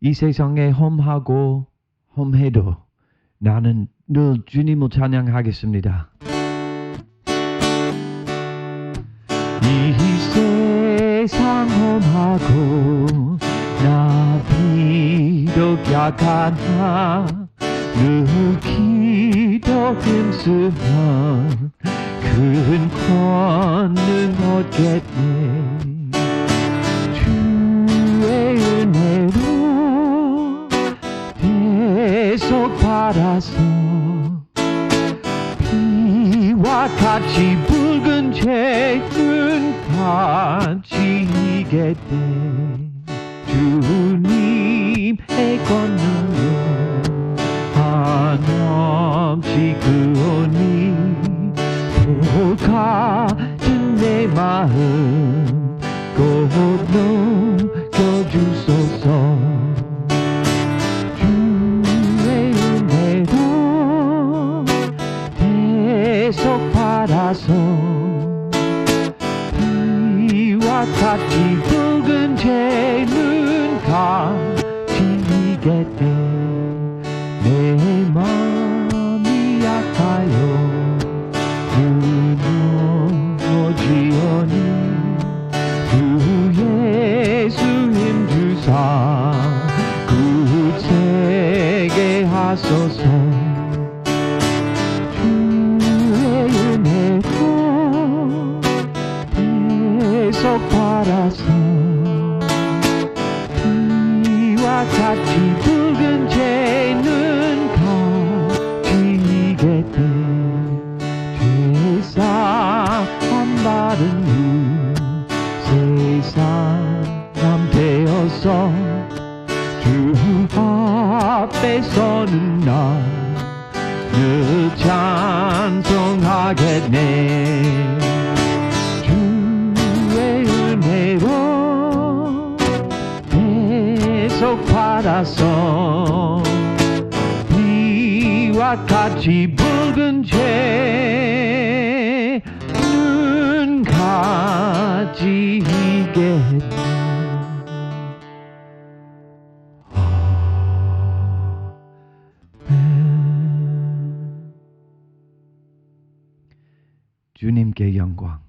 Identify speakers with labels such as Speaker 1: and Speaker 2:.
Speaker 1: 이 세상에 험하고 험해도 나는 늘 주님을 찬양하겠습니다. 이 세상 험하고 나 비록 약하나 늘 기도 힘쓰면 큰 권능 얻겠네 받아서 피와 같이 붉은 죄는 같이 이게 돼. 주님의 권능으로 한없이 그오니 돌가진 내 마음 꼭녹 받아서 피와 같이 붉은 죄는 같이 이게 돼내 마음이 약하여 무너지오니 주 예수 힘주사 굳세게 하소서 바라서 피와 같이 붉은 죄는 같이 이게 돼. 죄사함 받은 후 세사람 되어서 주 앞에 서는 나 늘 찬송하겠네 계속 받아서 피와 같이 붉은 죄는 가지게 주님께 영광